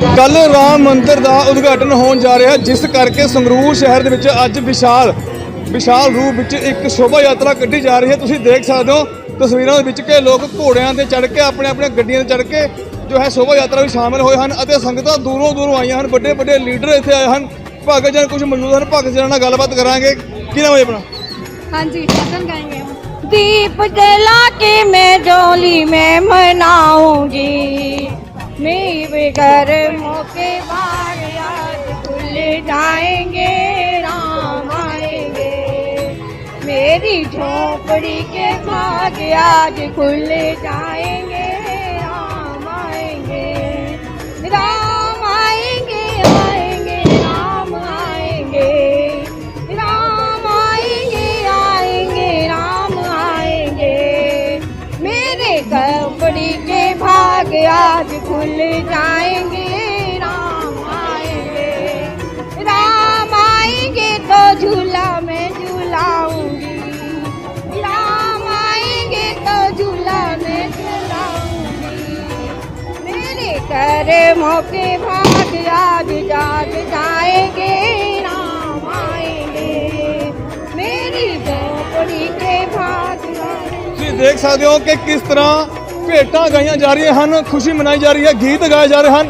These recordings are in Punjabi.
ਕੱਲ ਰਾਮ ਮੰਦਿਰ ਦਾ ਉਦਘਾਟਨ ਹੋਣ ਜਾ ਰਿਹਾ ਜਿਸ ਕਰਕੇ ਸੰਗਰੂਰ ਸ਼ਹਿਰ ਦੇ ਵਿੱਚ ਅੱਜ ਵਿਸ਼ਾਲ ਵਿਸ਼ਾਲ ਰੂਪ ਵਿੱਚ ਇੱਕ ਸ਼ੋਭਾ ਯਾਤਰਾ ਕੱਢੀ ਜਾ ਰਹੀ ਹੈ। ਤੁਸੀਂ ਦੇਖ ਸਕਦੇ ਹੋ ਤਸਵੀਰਾਂ ਦੇ ਵਿੱਚ ਕਿ ਲੋਕ ਘੋੜਿਆਂ ਤੇ ਚੜ ਕੇ, ਆਪਣੇ ਆਪਣੇ ਗੱਡੀਆਂ ਤੇ ਚੜ ਕੇ ਜੋ ਹੈ ਸ਼ੋਭਾ ਯਾਤਰਾ ਵਿੱਚ ਸ਼ਾਮਿਲ ਹੋਏ ਹਨ ਅਤੇ ਸੰਗਤਾਂ ਦੂਰੋਂ ਦੂਰੋਂ ਆਈਆਂ ਹਨ। ਵੱਡੇ ਵੱਡੇ ਲੀਡਰ ਇੱਥੇ ਆਏ ਹਨ। ਭਗਤ ਜਨ ਕੁਝ ਮੌਜੂਦ ਹਨ, ਭਗਤ ਜਨ ਨਾਲ ਗੱਲਬਾਤ ਕਰਾਂਗੇ। ਕੀ ਨਾਮ ਹੈ ਆਪਣਾ? ਹਾਂਜੀ ਕਦਮ ਗਾਏਗੇ ਦੀਪ ਜਲਾ ਕੇ ਮੈਂ ਜੋਲੀ ਮੈਂ ਮਨਾਉਂਗੀ। में मनाऊँगी मेरे घर मौके बार आज खुल जाएँगे, राम आएँगे। मेरी झोपड़ी के भाग आज खुल जाएँगे। घर मौके भाग आज जाग जाएंगे राम आएंगे मेरी झोपड़ी के भाग आएंगे ਤੁਸੀਂ ਦੇਖ ਸਕਦੇ ਹੋ ਕਿ ਕਿਸ ਤਰ੍ਹਾਂ ਭੇਟਾਂ ਗਾਈਆਂ ਜਾ ਰਹੀਆਂ ਹਨ ਖੁਸ਼ੀ ਮਨਾਈ ਜਾ ਰਹੀ ਹੈ ਗੀਤ ਗਾਏ ਜਾ ਰਹੇ ਹਨ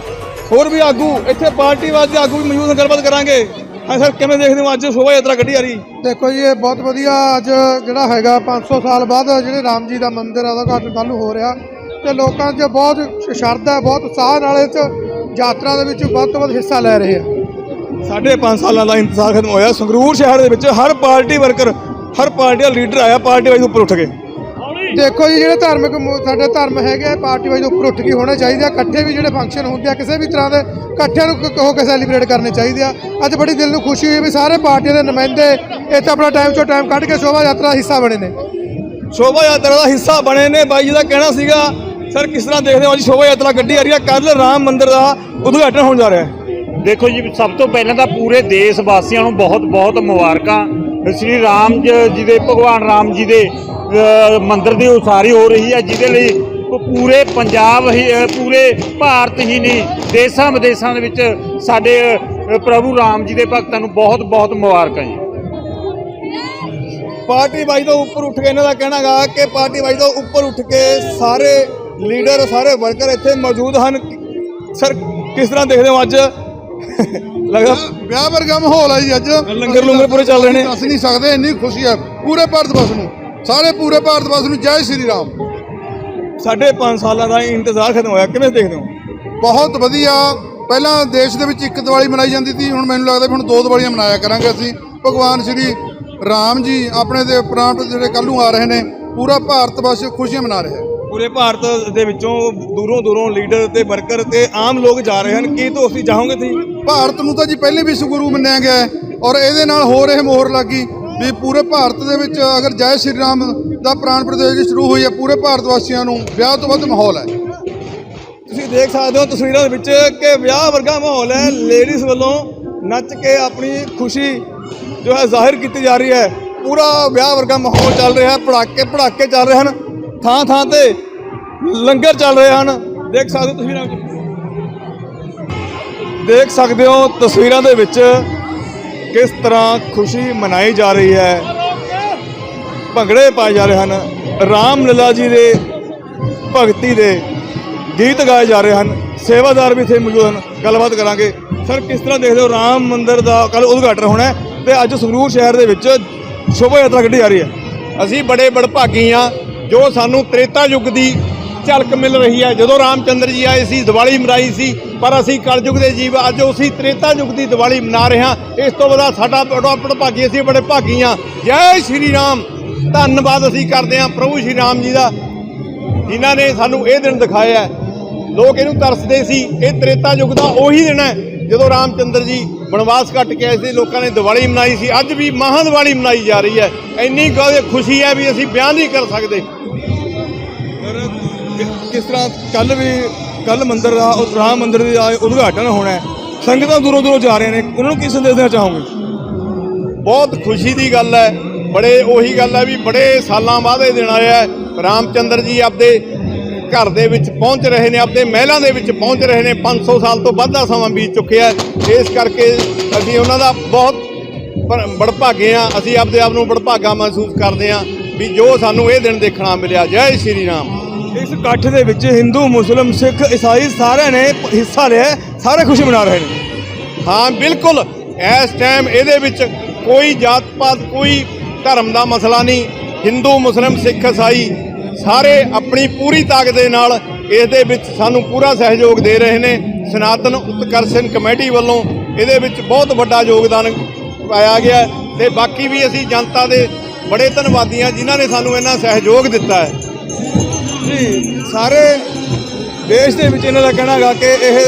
ਹੋਰ ਵੀ ਆਗੂ ਇੱਥੇ ਪਾਰਟੀਵਾਦ ਦੇ ਆਗੂ ਵੀ ਮੌਜੂਦ ਹਨ ਗੱਲਬਾਤ ਕਰਾਂਗੇ ਹਾਂ ਸਰ ਕਿਵੇਂ ਦੇਖਦੇ ਹੋ ਅੱਜ ਸ਼ੋਭਾ ਯਾਤਰਾ ਕੱਢੀ ਜਾ ਰਹੀ ਦੇਖੋ ਜੀ ਇਹ ਬਹੁਤ ਵਧੀਆ ਅੱਜ ਜਿਹੜਾ ਹੈਗਾ 500 ਸਾਲ ਬਾਅਦ ਜਿਹੜੇ ਰਾਮ ਜੀ ਦਾ ਮੰਦਿਰ ਆ ਉਹਦਾ ਉਦਘਾਟਨ ਕੱਲ੍ਹ ਨੂੰ ਹੋ ਰਿਹਾ ਤੇ ਲੋਕਾਂ 'ਚ ਬਹੁਤ ਸ਼ਰਧਾ ਹੈ ਬਹੁਤ ਉਤਸ਼ਾਹ ਨਾਲ 'ਚ ਯਾਤਰਾ ਦੇ ਵਿੱਚ ਵੱਧ ਤੋਂ ਵੱਧ ਹਿੱਸਾ ਲੈ ਰਹੇ ਆ। ਸਾਢੇ ਪੰਜ ਸਾਲਾਂ ਦਾ ਇੰਤਜ਼ਾਰ ਖਤਮ ਹੋਇਆ। ਸੰਗਰੂਰ ਸ਼ਹਿਰ ਦੇ ਵਿੱਚ ਹਰ ਪਾਰਟੀ ਵਰਕਰ ਹਰ ਪਾਰਟੀ ਦਾ ਲੀਡਰ ਆਇਆ ਪਾਰਟੀ ਵਾਈਜ਼ ਉੱਪਰ ਉੱਠ ਕੇ। ਦੇਖੋ ਜੀ ਜਿਹੜੇ ਧਾਰਮਿਕ ਸਾਡੇ ਧਰਮ ਹੈਗੇ ਆ, ਪਾਰਟੀ ਵਾਈਜ਼ ਉੱਪਰ ਉੱਠ ਕੇ ਹੋਣੇ ਚਾਹੀਦੇ ਇਕੱਠੇ ਵੀ ਜਿਹੜੇ ਫੰਕਸ਼ਨ ਹੁੰਦੇ ਆ ਕਿਸੇ ਵੀ ਤਰ੍ਹਾਂ ਦੇ ਇਕੱਠਿਆਂ ਨੂੰ ਹੋ ਕੇ ਸੈਲੀਬ੍ਰੇਟ ਕਰਨੇ ਚਾਹੀਦੇ ਆ। ਅੱਜ ਬੜੀ ਦਿਲ ਨੂੰ ਖੁਸ਼ੀ ਹੋਈ ਵੀ ਸਾਰੇ ਪਾਰਟੀਆਂ ਦੇ ਨੁਮਾਇੰਦੇ ਇੱਥੇ ਆਪਣਾ ਟਾਈਮ ਚੋਂ ਟਾਈਮ ਕੱਢ ਕੇ ਸ਼ੋਭਾ ਯਾਤਰਾ ਦਾ ਹਿੱਸਾ ਬਣੇ ਨੇ। ਸ਼ੋਭਾ ਯਾਤਰਾ ਦਾ ਹਿੱਸਾ ਬਣੇ ਨੇ। ਬਾਈ ਜੀ ਦਾ ਕਹਿਣਾ ਸੀਗਾ ਸਰ ਕਿਸ ਤਰ੍ਹਾਂ ਦੇਖਦੇ ਹੋ? ਅੱਜ ਸ਼ੋਭਾ ਯਾਤਰਾ ਕੱਢੀ ਜਾ ਰਹੀ ਹੈ। ਕੱਲ ਰਾਮ ਮੰਦਿਰ ਦਾ ਉਦਘਾਟਨ ਹੋਣ ਜਾ ਰਿਹਾ ਹੈ। ਦੇਖੋ ਜੀ ਸਭ ਤੋਂ ਪਹਿਲਾਂ ਤਾਂ ਪੂਰੇ ਦੇਸ਼ ਵਾਸੀਆਂ ਨੂੰ ਬਹੁਤ ਬਹੁਤ ਮੁਬਾਰਕਾਂ। ਸ੍ਰੀ ਰਾਮ ਜ- ਦੇ ਭਗਵਾਨ ਰਾਮ ਜੀ ਦੇ ਮੰਦਿਰ ਦੀ ਉਸਾਰੀ ਹੋ ਰਹੀ ਹੈ ਜਿਹਦੇ ਲਈ ਪੂਰੇ ਪੰਜਾਬ ਹੀ ਪੂਰੇ ਭਾਰਤ ਹੀ ਨਹੀਂ ਦੇਸ਼ਾਂ ਵਿਦੇਸ਼ਾਂ ਦੇ ਵਿੱਚ ਸਾਡੇ ਪ੍ਰਭੂ ਰਾਮ ਜੀ ਦੇ ਭਗਤਾਂ ਨੂੰ ਬਹੁਤ ਬਹੁਤ ਮੁਬਾਰਕਾਂ ਜੀ। ਪਾਰਟੀ ਵਾਈਜ਼ ਤੋਂ ਉੱਪਰ ਉੱਠ ਕੇ ਇਹਨਾਂ ਦਾ ਕਹਿਣਾ ਗਾ ਕਿ ਪਾਰਟੀ ਵਾਈਜ਼ ਤੋਂ ਉੱਪਰ ਉੱਠ ਕੇ ਸਾਰੇ ਲੀਡਰ ਸਾਰੇ ਵਰਕਰ ਇੱਥੇ ਮੌਜੂਦ ਹਨ। ਸਰ ਕਿਸ ਤਰ੍ਹਾਂ ਦੇਖਦੇ ਹੋ ਅੱਜ? ਲੱਗਦਾ ਵਿਆਹ ਵਰਗਾ ਮਾਹੌਲ ਹੈ ਜੀ ਅੱਜ। ਲੰਗਰ ਲੰਗਰ ਪੂਰੇ ਚੱਲ ਰਹੇ ਨੇ। ਦੱਸ ਨਹੀਂ ਸਕਦੇ ਇੰਨੀ ਖੁਸ਼ੀ ਹੈ। ਪੂਰੇ ਭਾਰਤ ਵਾਸ ਨੂੰ ਸਾਰੇ ਪੂਰੇ ਭਾਰਤ ਵਾਸ ਨੂੰ ਜੈ ਸ਼੍ਰੀ ਰਾਮ। ਸਾਢੇ ਪੰਜ ਸਾਲਾਂ ਦਾ ਇੰਤਜ਼ਾਰ ਖਤਮ ਹੋਇਆ। ਕਿਵੇਂ ਦੇਖਦੇ ਹੋ? ਬਹੁਤ ਵਧੀਆ। ਪਹਿਲਾਂ ਦੇਸ਼ ਦੇ ਵਿੱਚ ਇੱਕ ਦੀਵਾਲੀ ਮਨਾਈ ਜਾਂਦੀ ਸੀ। ਹੁਣ ਮੈਨੂੰ ਲੱਗਦਾ ਹੁਣ ਦੋ ਦੀਵਾਲੀਆਂ ਮਨਾਇਆ ਕਰਾਂਗੇ ਅਸੀਂ। ਭਗਵਾਨ ਸ਼੍ਰੀ ਰਾਮ ਜੀ ਆਪਣੇ ਦੇ ਪ੍ਰਾਣ ਜਿਹੜੇ ਕੱਲ੍ਹ ਨੂੰ ਆ ਰਹੇ ਨੇ ਪੂਰਾ ਭਾਰਤ ਵਾਸ ਖੁਸ਼ੀਆਂ ਮਨਾ ਰਿਹਾ ਹੈ ਪੂਰੇ ਭਾਰਤ ਦੇ ਵਿੱਚੋਂ ਦੂਰੋਂ ਦੂਰੋਂ ਲੀਡਰ ਤੇ ਵਰਕਰ ਤੇ ਆਮ ਲੋਕ ਜਾ ਰਹੇ ਹਨ। ਕੀ ਤੁਸੀਂ ਚਾਹੋਗੇ ਤੁਸੀਂ? ਭਾਰਤ ਨੂੰ ਤਾਂ ਜੀ ਪਹਿਲੇ ਵਿਸ਼ਵ ਗੁਰੂ ਮੰਨਿਆ ਗਿਆ ਹੈ ਔਰ ਇਹਦੇ ਨਾਲ ਹੋਰ ਇਹ ਮੋਹਰ ਲੱਗੀ ਵੀ ਪੂਰੇ ਭਾਰਤ ਦੇ ਵਿੱਚ ਅਗਰ ਜੈ ਸ਼੍ਰੀ ਰਾਮ ਦਾ ਪ੍ਰਾਣ ਪ੍ਰਤਿਯੋਗਤਾ ਸ਼ੁਰੂ ਹੋਈ ਹੈ ਪੂਰੇ ਭਾਰਤ ਵਾਸੀਆਂ ਨੂੰ ਵਿਆਹ ਤੋਂ ਵੱਧ ਮਾਹੌਲ ਹੈ। ਤੁਸੀਂ ਦੇਖ ਸਕਦੇ ਹੋ ਤਸਵੀਰਾਂ ਦੇ ਵਿੱਚ ਕਿ ਵਿਆਹ ਵਰਗਾ ਮਾਹੌਲ ਹੈ। ਲੇਡੀਜ਼ ਵੱਲੋਂ ਨੱਚ ਕੇ ਆਪਣੀ ਖੁਸ਼ੀ ਜੋ ਹੈ ਜ਼ਾਹਿਰ ਕੀਤੀ ਜਾ ਰਹੀ ਹੈ। ਪੂਰਾ ਵਿਆਹ ਵਰਗਾ ਮਾਹੌਲ ਚੱਲ ਰਿਹਾ ਹੈ। ਪੜਾਕੇ ਪੜਾਕੇ ਚੱਲ ਰਹੇ ਹਨ। ਥਾਂ ਥਾਂ ਤੇ ਲੰਗਰ ਚੱਲ ਰਹੇ ਹਨ। ਦੇਖ ਸਕਦੇ ਹੋ ਤਸਵੀਰਾਂ ਵਿੱਚ ਦੇਖ ਸਕਦੇ ਹੋ ਤਸਵੀਰਾਂ ਦੇ ਵਿੱਚ ਕਿਸ ਤਰ੍ਹਾਂ ਖੁਸ਼ੀ ਮਨਾਈ ਜਾ ਰਹੀ ਹੈ। ਭੰਗੜੇ ਪਾਏ ਜਾ ਰਹੇ ਹਨ। ਰਾਮ ਲਲਾ ਜੀ ਦੇ ਭਗਤੀ ਦੇ ਗੀਤ ਗਾਏ ਜਾ ਰਹੇ ਹਨ। ਸੇਵਾਦਾਰ ਵੀ ਇੱਥੇ ਮੌਜੂਦ ਹਨ। ਗੱਲਬਾਤ ਕਰਾਂਗੇ। ਸਰ, ਕਿਸ ਤਰ੍ਹਾਂ ਦੇਖਦੇ ਹੋ? ਰਾਮ ਮੰਦਿਰ ਦਾ ਕੱਲ ਉਦਘਾਟਨ ਹੋਣਾ ਹੈ ਤੇ ਅੱਜ ਸੰਗਰੂਰ ਸ਼ਹਿਰ ਦੇ ਵਿੱਚ ਸ਼ੋਭਾ ਯਾਤਰਾ ਕੱਢੀ ਜਾ ਰਹੀ ਹੈ। ਅਸੀਂ ਬੜੇ ਬੜਭਾਗੀ ਹਾਂ। ਜੋ ਸਾਨੂੰ ਤ੍ਰੇਤਾ ਯੁੱਗ ਦੀ ਝਲਕ ਮਿਲ ਰਹੀ ਹੈ। ਜਦੋਂ ਰਾਮਚੰਦਰ ਜੀ ਆਏ ਸੀ, ਦੀਵਾਲੀ ਮਨਾਈ ਸੀ, ਪਰ ਅਸੀਂ ਕਲਯੁਗ ਦੇ ਜੀਵ ਅੱਜ ਉਸੇ ਤ੍ਰੇਤਾ ਯੁੱਗ ਦੀ ਦੀਵਾਲੀ ਮਨਾ ਰਹੇ ਹਾਂ। ਇਸ ਤੋਂ ਬਾਅਦ ਸਾਡਾ ਬੜਾ ਭਾਗੀ, ਅਸੀਂ ਬੜੇ ਭਾਗੀ ਹਾਂ। ਜੈ ਸ਼੍ਰੀ ਰਾਮ। ਧੰਨਵਾਦ ਅਸੀਂ ਕਰਦੇ ਹਾਂ ਪ੍ਰਭੂ ਸ਼੍ਰੀ ਰਾਮ ਜੀ ਦਾ, ਜਿਨ੍ਹਾਂ ਨੇ ਸਾਨੂੰ ਇਹ ਦਿਨ ਦਿਖਾਇਆ ਲੋਕ ਇਹਨੂੰ ਤਰਸਦੇ ਸੀ, ਇਹ ਤ੍ਰੇਤਾ ਯੁੱਗ ਦਾ ਉਹੀ ਦਿਨ ਹੈ, ਜਦੋਂ ਰਾਮਚੰਦਰ ਜੀ ਬਨਵਾਸ ਕੱਟ ਕੇ ਆਏ ਸੀ, ਲੋਕਾਂ ਨੇ ਦੀਵਾਲੀ ਮਨਾਈ ਸੀ, ਅੱਜ ਵੀ ਮਹਾਂ ਦੀਵਾਲੀ ਮਨਾਈ ਜਾ ਰਹੀ ਹੈ। ਇੰਨੀ ਖੁਸ਼ੀ ਹੈ ਵੀ ਅਸੀਂ ਬਿਆਨ ਨਹੀਂ ਕਰ ਸਕਦੇ। ਕਿਸ ਤਰ੍ਹਾਂ ਕੱਲ ਵੀ ਕੱਲ ਮੰਦਿਰ ਦਾ ਰਾਮ ਮੰਦਿਰ ਦਾ ਉਦਘਾਟਨ ਹੋਣਾ ਹੈ। ਸੰਗਤਾਂ ਦੂਰੋਂ ਦੂਰੋਂ ਜਾ ਰਹੇ ਨੇ। ਉਹਨਾਂ ਨੂੰ ਕੀ ਸੰਦੇਸ਼ ਦੇਣਾ ਚਾਹੋਗੇ? ਬਹੁਤ ਖੁਸ਼ੀ ਦੀ ਗੱਲ ਹੈ। ਬੜੇ ਉਹੀ ਗੱਲ ਹੈ ਵੀ ਬੜੇ ਸਾਲਾਂ ਬਾਅਦ ਇਹ ਦਿਨ ਆਇਆ ਹੈ। ਰਾਮਚੰਦਰ ਜੀ ਆਪਦੇ ਘਰ ਦੇ ਵਿੱਚ ਪਹੁੰਚ ਰਹੇ ਨੇ ਆਪਣੇ ਮਹਿਲਾਂ ਦੇ ਵਿੱਚ ਪਹੁੰਚ ਰਹੇ ਨੇ। 500 ਸਾਲ ਤੋਂ ਵੱਧ ਦਾ ਸਮਾਂ ਬੀਤ ਚੁੱਕਿਆ ਇਸ ਕਰਕੇ ਅਸੀਂ ਉਹਨਾਂ ਦਾ ਬਹੁਤ ਬੜਭਾਗੇ ਆ ਅਸੀਂ ਆਪਦੇ ਆਪ ਨੂੰ ਬੜਭਾਗਾ ਮਹਿਸੂਸ ਕਰਦੇ ਆ ਵੀ ਜੋ ਸਾਨੂੰ ਇਹ ਦਿਨ ਦੇਖਣਾ ਮਿਲਿਆ। ਜੈ ਸ਼੍ਰੀ ਰਾਮ। ਇਕੱਠ ਦੇ ਵਿੱਚ ਹਿੰਦੂ, ਮੁਸਲਮ, ਸਿੱਖ, ਈਸਾਈ ਸਾਰਿਆਂ ਨੇ ਹਿੱਸਾ ਲਿਆ ਸਾਰੇ ਖੁਸ਼ੀ ਮਨਾ ਰਹੇ ਨੇ। ਹਾਂ, ਬਿਲਕੁਲ। ਇਸ ਟਾਈਮ ਇਹਦੇ ਵਿੱਚ ਕੋਈ ਜਾਤ ਪਾਤ ਕੋਈ ਧਰਮ ਦਾ ਮਸਲਾ ਨਹੀਂ। ਹਿੰਦੂ, ਮੁਸਲਿਮ, ਸਿੱਖ, ਈਸਾਈ ਸਾਰੇ ਆਪਣੀ ਪੂਰੀ ਤਾਕਤ ਦੇ ਨਾਲ ਇਸ ਦੇ ਵਿੱਚ ਸਾਨੂੰ ਪੂਰਾ ਸਹਿਯੋਗ ਦੇ ਰਹੇ ਨੇ। ਸਨਾਤਨ ਉਤਕਰਸ਼ਨ ਕਮੇਟੀ ਵੱਲੋਂ ਇਹਦੇ ਵਿੱਚ ਬਹੁਤ ਵੱਡਾ ਯੋਗਦਾਨ ਪਾਇਆ ਗਿਆ ਹੈ ਤੇ ਬਾਕੀ ਵੀ ਅਸੀਂ ਜਨਤਾ ਦੇ ਬੜੇ ਧੰਨਵਾਦੀ ਹਾਂ ਜਿਨ੍ਹਾਂ ਨੇ ਸਾਨੂੰ ਇਹਨਾਂ ਸਹਿਯੋਗ ਦਿੱਤਾ ਹੈ। ਜੀ ਸਾਰੇ ਦੇਸ਼ ਦੇ ਵਿੱਚ ਇਹਨਾਂ ਦਾ ਕਹਿਣਾ ਹੈਗਾ ਕਿ ਇਹ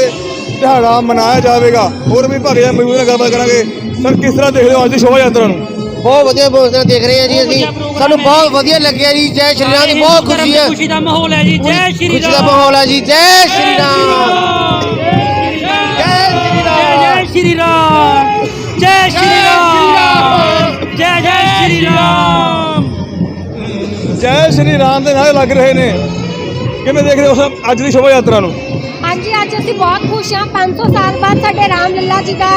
ਦਿਹਾੜਾ ਮਨਾਇਆ ਜਾਵੇਗਾ। ਹੋਰ ਵੀ ਭਾਰੀ ਮਜ਼ਦੂਰ ਨਾਲ ਗੱਲਬਾਤ ਕਰਾਂਗੇ। ਸਰ ਕਿਸ ਤਰ੍ਹਾਂ ਦੇਖਦੇ ਹੋ ਅੱਜ ਦੀ ਸ਼ੋਭਾ ਯਾਤਰਾ ਨੂੰ? ਬਹੁਤ ਵਧੀਆ ਭੋਜਨ ਦੇਖ ਰਹੇ ਹਾਂ ਜੀ ਅਸੀਂ। ਸਾਨੂੰ ਬਹੁਤ ਵਧੀਆ ਲੱਗਿਆ ਜੀ। ਜੈ ਸ਼੍ਰੀ ਰਾਮ ਦੀ ਬਹੁਤ ਖੁਸ਼ੀ ਹੈ। ਖੁਸ਼ੀ ਦਾ ਮਾਹੌਲ ਹੈ ਜੀ। ਜੈ ਸ਼੍ਰੀ ਖੁਸ਼ੀ ਦਾ ਰਾਮ। ਮਾਹੌਲ ਹੈ ਜੀ। ਜੈ ਸ਼੍ਰੀ ਰਾਮ। ਜੈ ਸ਼੍ਰੀ ਰਾਮ। ਜੈ ਸ਼੍ਰੀ ਰਾਮ। ਜੈ ਜੈ ਸ਼੍ਰੀ ਰਾਮ। ਜੈ ਸ਼੍ਰੀ ਰਾਮ ਦੇ ਨਾਰੇ ਲੱਗ ਰਹੇ ਨੇ। ਕਿਵੇਂ ਦੇਖਦੇ ਹੋ ਸਰ ਅੱਜ ਦੀ ਸ਼ੋਭਾ ਯਾਤਰਾ ਨੂੰ? ਹਾਂਜੀ ਅੱਜ ਅਸੀਂ ਬਹੁਤ ਖੁਸ਼ ਹਾਂ। 500 ਸਾਲ ਬਾਅਦ ਸਾਡੇ ਰਾਮ ਲੱਲਾ ਜੀ ਦਾ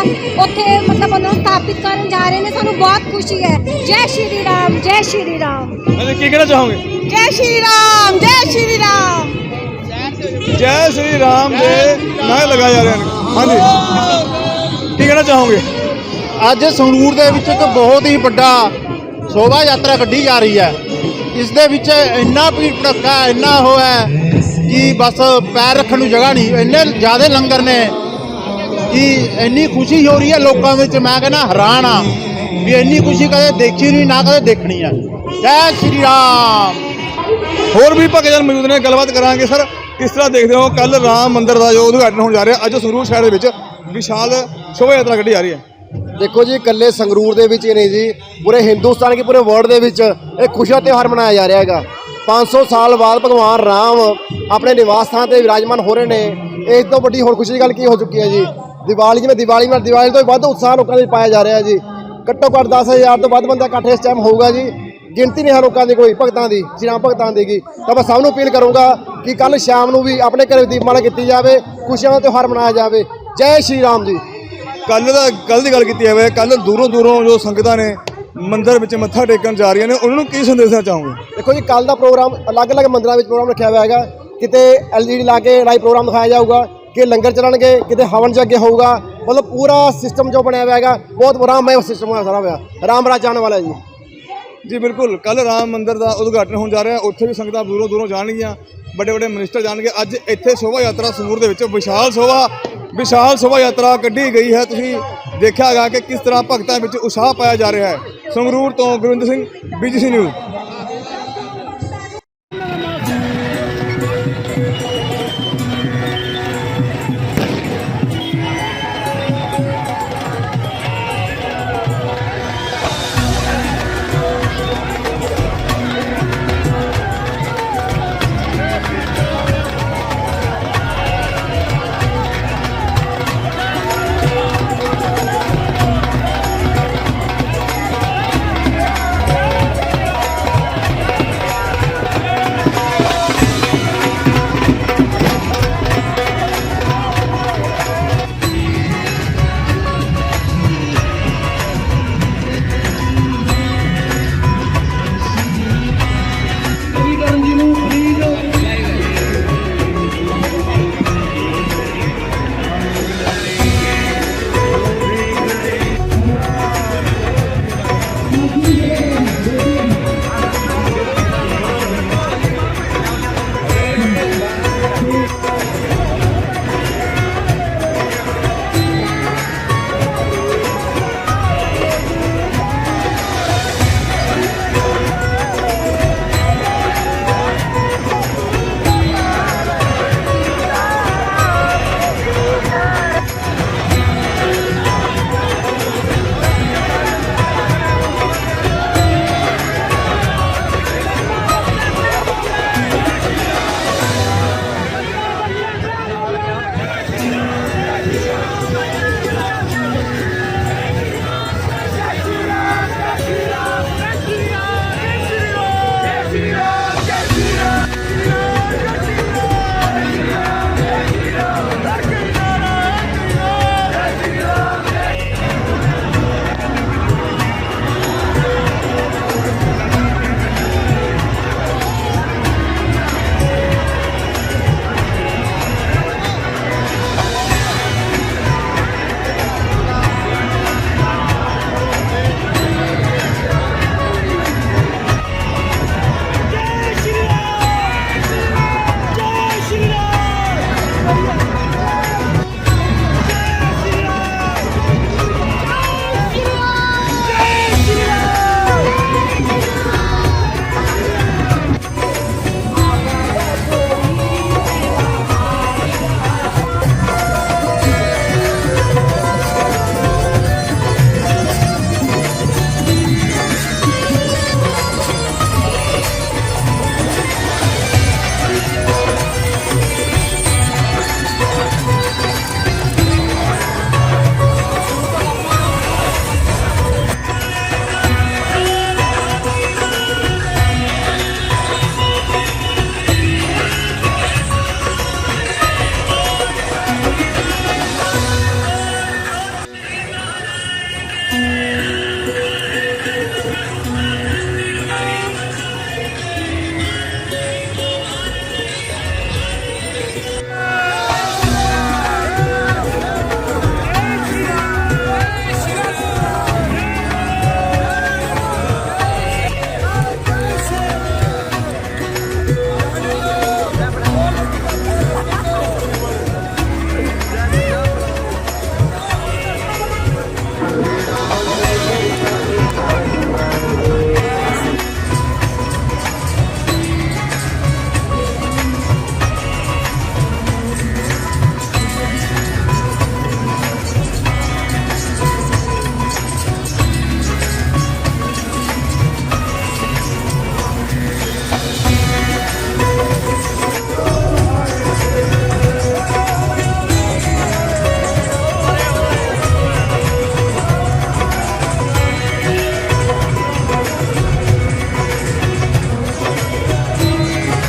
ਉੱਥੇ ਮਤਲਬ ਉਹਨਾਂ ਨੂੰ ਸਥਾਪਿਤ ਕਰਨ ਜਾ ਰਹੇ ਨੇ। ਸਾਨੂੰ ਬਹੁਤ ਖੁਸ਼ੀ ਹੈ। ਜੈ ਸ਼੍ਰੀ ਰਾਮ ਜੈ ਸ਼੍ਰੀ ਰਾਮ। ਹਾਂਜੀ ਕੀ ਕਹਿਣਾ ਚਾਹੋਗੇ? ਜੈ ਸ਼੍ਰੀ ਰਾਮ ਜੈ ਸ਼੍ਰੀ ਰਾਮ। ਜੈ ਸ਼੍ਰੀ ਰਾਮ ਦੇ ਨਾਰੇ ਲਗਾਏ ਜਾ ਰਹੇ ਨੇ। ਹਾਂਜੀ। ਕੀ ਕਹਿਣਾ ਚਾਹੋਗੇ? ਅੱਜ ਸੰਗਰੂਰ ਦੇ ਵਿੱਚ ਇੱਕ ਬਹੁਤ ਹੀ ਵੱਡਾ ਸ਼ੋਭਾ ਯਾਤਰਾ ਕੱਢੀ ਜਾ ਰਹੀ ਹੈ। ਇਸ ਦੇ ਵਿੱਚ ਇੰਨਾ ਭੀੜ ਭੜੱਕਾ, ਇੰਨਾ ਉਹ ਹੈ ਕਿ ਬਸ ਪੈਰ ਰੱਖਣ ਨੂੰ ਜਗ੍ਹਾ ਨਹੀਂ। ਇੰਨੇ ਜ਼ਿਆਦਾ ਲੰਗਰ ਨੇ ਕਿ ਇੰਨੀ ਖੁਸ਼ੀ ਹੋ ਰਹੀ ਹੈ ਲੋਕਾਂ ਵਿੱਚ। ਮੈਂ ਕਹਿੰਦਾ ਹੈਰਾਨ ਆ ਵੀ ਇੰਨੀ ਖੁਸ਼ੀ ਕਦੇ ਦੇਖੀ ਨਹੀਂ, ਨਾ ਕਦੇ ਦੇਖਣੀ ਹੈ। ਜੈ ਸ਼੍ਰੀ ਰਾਮ। ਹੋਰ ਵੀ ਭਗਤਜਨ ਮੌਜੂਦ ਨੇ, ਗੱਲਬਾਤ ਕਰਾਂਗੇ ਸਰ। ਕਿਸ ਤਰ੍ਹਾਂ ਦੇਖਦੇ ਹੋ ਕੱਲ ਰਾਮ ਮੰਦਿਰ ਦਾ ਜੋ ਉਦਘਾਟਨ ਹੋਣ ਜਾ ਰਿਹਾ, ਅੱਜ ਸੰਗਰੂਰ ਸ਼ਹਿਰ ਦੇ ਵਿੱਚ ਵਿਸ਼ਾਲ ਸ਼ੋਭਾ ਯਾਤਰਾ ਕੱਢੀ ਜਾ ਰਹੀ ਹੈ। ਦੇਖੋ ਜੀ, ਇਕੱਲੇ ਸੰਗਰੂਰ ਦੇ ਵਿੱਚ ਹੀ ਨਹੀਂ ਜੀ, ਪੂਰੇ ਹਿੰਦੁਸਤਾਨ ਕੇ ਪੂਰੇ ਵਰਲਡ ਦੇ ਵਿੱਚ ਇਹ ਖੁਸ਼ੀ ਦਾ ਤਿਉਹਾਰ ਮਨਾਇਆ ਜਾ ਰਿਹਾ ਹੈਗਾ। 500 ਸਾਲ ਬਾਅਦ ਭਗਵਾਨ ਰਾਮ ਆਪਣੇ ਨਿਵਾਸ ਸਥਾਨ ਤੇ ਵਿਰਾਜਮਾਨ ਹੋ ਰਹੇ ਨੇ। ਇਸ ਤੋਂ ਵੱਡੀ ਹੋਰ ਖੁਸ਼ੀ ਦੀ ਗੱਲ ਕੀ ਹੋ ਚੁੱਕੀ ਹੈ ਜੀ? ਦੀਵਾਲੀ ਜਿਵੇਂ ਦੀਵਾਲੀ ਨਾਲ ਦੀਵਾਲੀ ਤੋਂ ਵੀ ਵੱਧ ਉਤਸ਼ਾਹ ਲੋਕਾਂ ਦੇ ਵਿੱਚ ਪਾਇਆ ਜਾ ਰਿਹਾ ਜੀ। ਘੱਟੋ ਘੱਟ 10000 ਤੋਂ ਵੱਧ ਬੰਦਾ ਇਕੱਠ ਇਸ ਟਾਈਮ ਹੋਊਗਾ ਜੀ। ਗਿਣਤੀ ਨਹੀਂ ਹੈ ਲੋਕਾਂ ਦੀ ਕੋਈ, ਭਗਤਾਂ ਦੀ, ਸ਼੍ਰੀ ਰਾਮ ਭਗਤਾਂ ਦੀ ਗੀ। ਤਾਂ ਮੈਂ ਸਭ ਨੂੰ ਅਪੀਲ ਕਰੂੰਗਾ ਕਿ ਕੱਲ ਸ਼ਾਮ ਨੂੰ ਵੀ ਆਪਣੇ ਘਰੇ ਦੀਪਮਾਲਾ ਕੀਤੀ ਜਾਵੇ, ਖੁਸ਼ੀਆਂ ਦਾ ਤਿਉਹਾਰ ਮਨਾਇਆ ਜਾਵੇ। ਜੈ ਸ਼੍ਰੀ ਰਾਮ ਜੀ। ਕੱਲ ਦਾ ਕੱਲ ਦੀ ਗੱਲ ਕੀਤੀ ਜਾਵੇ ਕੱਲ ਦੂਰੋਂ ਦੂਰੋਂ ਜੋ ਸੰਗਤਾਂ ਨੇ ਮੰਦਿਰ ਵਿੱਚ ਮੱਥਾ ਟੇਕਣ ਜਾ ਰਹੀਆਂ ਨੇ ਉਹਨਾਂ ਨੂੰ ਕੀ ਸੰਦੇਸ਼ ਦੇਣਾ ਚਾਹੋਗੇ? ਦੇਖੋ ਜੀ ਕੱਲ ਦਾ ਪ੍ਰੋਗਰਾਮ ਅਲੱਗ-ਅਲੱਗ ਮੰਦਿਰਾਂ ਵਿੱਚ ਪ੍ਰੋਗਰਾਮ ਰੱਖਿਆ ਹੋਇਆ ਹੈਗਾ। ਕਿਤੇ ਐਲਈਡੀ ਲਾ ਕੇ ਲਾਈਵ ਪ੍ਰੋਗਰਾਮ ਦਿਖਾਇਆ ਜਾਊਗਾ ਕਿ ਲੰਗਰ ਚੱਲਣਗੇ ਕਿਤੇ ਹਵਨ ਯੱਗ ਹੋਊਗਾ। ਮਤਲਬ ਪੂਰਾ ਸਿਸਟਮ ਜੋ ਬਣਿਆ ਹੋਇਆ ਹੈਗਾ ਬਹੁਤ ਆਰਾਮਮय ਸਿਸਟਮ ਹੋਇਆ ਸਾਰਾ ਹੋਇਆ। ਰਾਮ ਰਾਜ ਜਾਣ ਵਾਲਾ ਜੀ। ਜੀ ਬਿਲਕੁਲ। ਕੱਲ ਰਾਮ ਮੰਦਿਰ ਦਾ ਉਦਘਾਟਨ ਹੋਣ ਜਾ ਰਿਹਾ ਉੱਥੇ ਵੀ ਸੰਗਤਾਂ ਦੂਰੋਂ ਦੂਰੋਂ ਜਾਣਗੀਆਂ। ਵੱਡੇ ਵੱਡੇ ਮਿਨਿਸਟਰ ਜਾਣਗੇ। ਅੱਜ ਇੱਥੇ ਸ਼ੋਭਾ ਯਾਤਰਾ ਸੰਗਰੂਰ ਦੇ ਵਿੱਚ ਵਿਸ਼ਾਲ ਸ਼ੋਭਾ ਵਿਸ਼ਾਲ ਸ਼ੋਭਾ ਯਾਤਰਾ ਕੱਢੀ ਗਈ ਹੈ। ਤੁਸੀਂ ਦੇਖਿਆ ਹੈਗਾ ਕਿ ਕਿਸ ਤਰ੍ਹਾਂ ਭਗਤਾਂ ਵਿੱਚ ਉਤਸ਼ਾਹ ਪਾਇਆ ਜਾ ਰਿਹਾ ਹੈ। ਸੰਗਰੂਰ ਤੋਂ ਗੁਰਵਿੰਦਰ ਸਿੰਘ, ਬੀਜੀਸੀ ਨਿਊਜ਼।